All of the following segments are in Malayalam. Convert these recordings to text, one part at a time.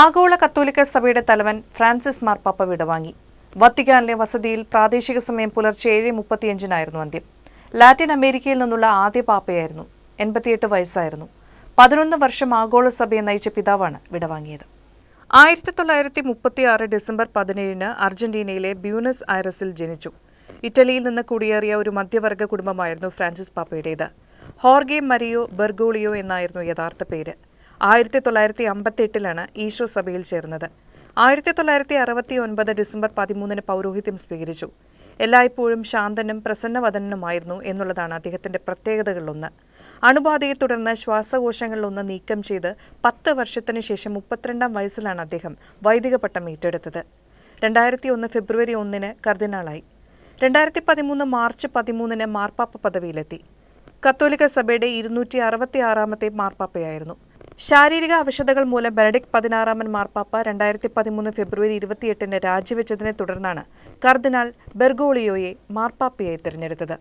ആഗോള കത്തോലിക്ക സഭയുടെ തലവൻ ഫ്രാൻസിസ് മാർപ്പാപ്പ വിടവാങ്ങി. വത്തിക്കാനിലെ വസതിയിൽ പ്രാദേശിക സമയം പുലർച്ചെ ഏഴ് മുപ്പത്തിയഞ്ചിനായിരുന്നു അന്ത്യം. ലാറ്റിൻ അമേരിക്കയിൽ നിന്നുള്ള ആദ്യ പാപ്പയായിരുന്നു. എൺപത്തിയെട്ട് വയസ്സായിരുന്നു. പതിനൊന്ന് വർഷം ആഗോള സഭയെ നയിച്ച പിതാവാണ് വിടവാങ്ങിയത്. ആയിരത്തി തൊള്ളായിരത്തി മുപ്പത്തിയാറ് ഡിസംബർ പതിനേഴിന് അർജന്റീനയിലെ ബ്യൂണസ് ഐറസിൽ ജനിച്ചു. ഇറ്റലിയിൽ നിന്ന് കുടിയേറിയ ഒരു മധ്യവർഗ കുടുംബമായിരുന്നു ഫ്രാൻസിസ് പാപ്പയുടേത്. ഹോർഗെ മരിയോ ബെർഗോളിയോ എന്നായിരുന്നു യഥാർത്ഥ പേര്. ആയിരത്തി തൊള്ളായിരത്തി അമ്പത്തി എട്ടിലാണ് ഈശോ സഭയിൽ ചേർന്നത്. ആയിരത്തി തൊള്ളായിരത്തി അറുപത്തി ഒൻപത് ഡിസംബർ പതിമൂന്നിന് പൗരോഹിത്യം സ്വീകരിച്ചു. എല്ലായ്പ്പോഴും ശാന്തനും പ്രസന്നവദനനുമായിരുന്നു എന്നുള്ളതാണ് അദ്ദേഹത്തിന്റെ പ്രത്യേകതകളിലൊന്ന്. അണുബാധയെ തുടർന്ന് ശ്വാസകോശങ്ങളിലൊന്ന് നീക്കം ചെയ്ത് പത്ത് വർഷത്തിനു ശേഷം മുപ്പത്തിരണ്ടാം വയസ്സിലാണ് അദ്ദേഹം വൈദിക പട്ടം ഏറ്റെടുത്തത്. രണ്ടായിരത്തി ഒന്ന് ഫെബ്രുവരി ഒന്നിന് കർദിനാളായി. രണ്ടായിരത്തി പതിമൂന്ന് മാർച്ച് പതിമൂന്നിന് മാർപ്പാപ്പ പദവിയിലെത്തി. കത്തോലിക്ക സഭയുടെ ഇരുന്നൂറ്റി അറുപത്തി ആറാമത്തെ മാർപ്പാപ്പയായിരുന്നു. ശാരീരിക അവശതകൾ മൂലം ബെനഡിക് പതിനാറാമൻ മാർപ്പാപ്പ രണ്ടായിരത്തി പതിമൂന്ന് ഫെബ്രുവരി ഇരുപത്തിയെട്ടിന് രാജിവെച്ചതിനെ തുടർന്നാണ് കർദിനാൾ ബെർഗോളിയോയെ മാർപ്പാപ്പയായി തിരഞ്ഞെടുത്തത്.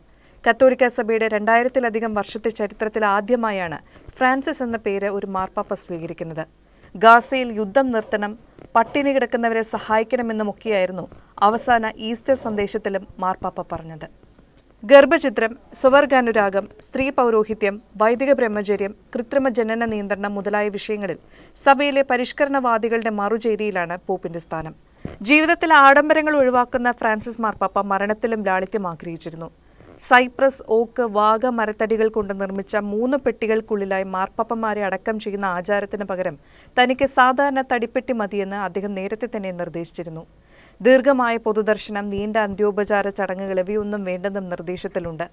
കത്തോലിക്ക സഭയുടെ രണ്ടായിരത്തിലധികം വർഷത്തെ ചരിത്രത്തിൽ ആദ്യമായാണ് ഫ്രാൻസിസ് എന്ന പേര് ഒരു മാർപ്പാപ്പ സ്വീകരിക്കുന്നത്. ഗാസയിൽ യുദ്ധം നിർത്തണം പട്ടിണി കിടക്കുന്നവരെ സഹായിക്കണമെന്നുമൊക്കെയായിരുന്നു അവസാന ഈസ്റ്റർ സന്ദേശത്തിലും മാർപ്പാപ്പ പറഞ്ഞത്. ഗർഭചിത്രം സ്വവർഗാനുരാഗം സ്ത്രീ പൗരോഹിത്യം വൈദിക ബ്രഹ്മചര്യം കൃത്രിമ ജനന നിയന്ത്രണം മുതലായ വിഷയങ്ങളിൽ സഭയിലെ പരിഷ്കരണവാദികളുടെ മറുചേരിയിലാണ് പോപ്പിന്റെ സ്ഥാനം. ജീവിതത്തിലെ ആഡംബരങ്ങൾ ഒഴിവാക്കുന്ന ഫ്രാൻസിസ് മാർപ്പാപ്പ മരണത്തിലും ലാളിത്യം ആഗ്രഹിച്ചിരുന്നു. സൈപ്രസ് ഓക്ക് വാഗ മരത്തടികൾ കൊണ്ട് നിർമ്മിച്ച മൂന്ന് പെട്ടികൾക്കുള്ളിലായി മാർപ്പാപ്പന്മാരെ അടക്കം ചെയ്യുന്ന ആചാരത്തിന് പകരം തനിക്ക് സാധാരണ തടിപ്പെട്ടി മതിയെന്ന് അദ്ദേഹം നേരത്തെ തന്നെ നിർദ്ദേശിച്ചിരുന്നു. ദീർഘമായ പൊതുദർശനം നീണ്ട അന്ത്യോപചാര ചടങ്ങുകൾ ഇവയൊന്നും വേണ്ടെന്നും നിർദ്ദേശത്തിലുണ്ട്.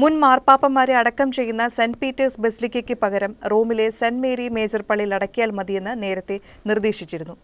മുൻ മാർപ്പാപ്പന്മാരെ അടക്കം ചെയ്യുന്ന സെന്റ് പീറ്റേഴ്സ് ബെസ്ലിക്കയ്ക്ക് പകരം റോമിലെ സെന്റ് മേരി മേജർ പള്ളിയിൽ അടക്കിയാൽ മതിയെന്ന് നേരത്തെ നിർദ്ദേശിച്ചിരുന്നു.